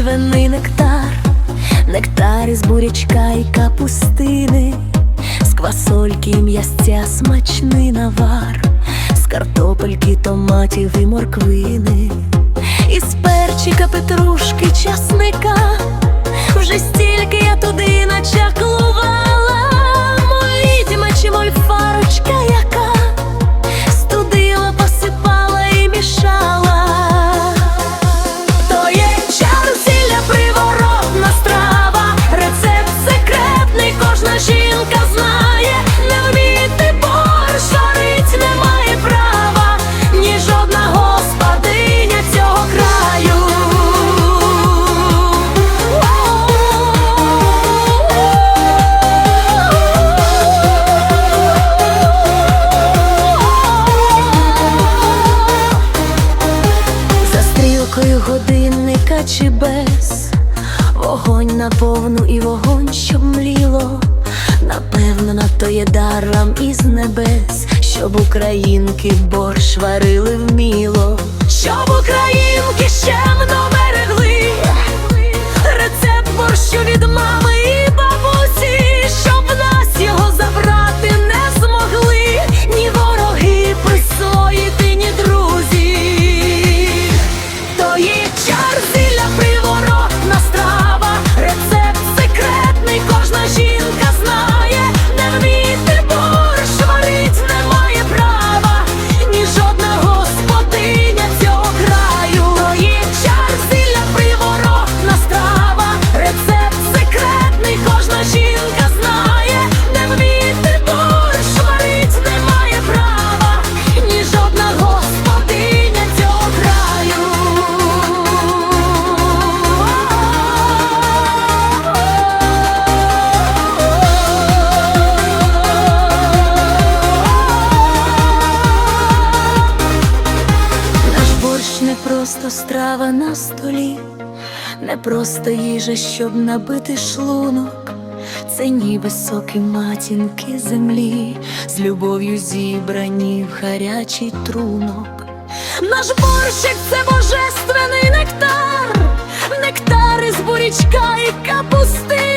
божественний нектар, нектар із бурячка і капустини, з квасольки і м'ясця смачний навар, з картопельки, томатів і морквини, із перчика, петрушки, часника. Вже стільки чи без? Вогонь на повну і вогонь, що мліло. Напевно, на то є даром із небес, щоб українки борщ варили вміло, кожна жінка знає, не вміти борщ варить немає права, ні жодна господиня цього краю. Наш борщ не просто страва на столі, не просто їжа, щоб набити шлунок. Це ніби соки матінки землі, з любов'ю зібрані в гарячий трунок. Наш борщик це божественний нектар, нектар із бурячка і капустини,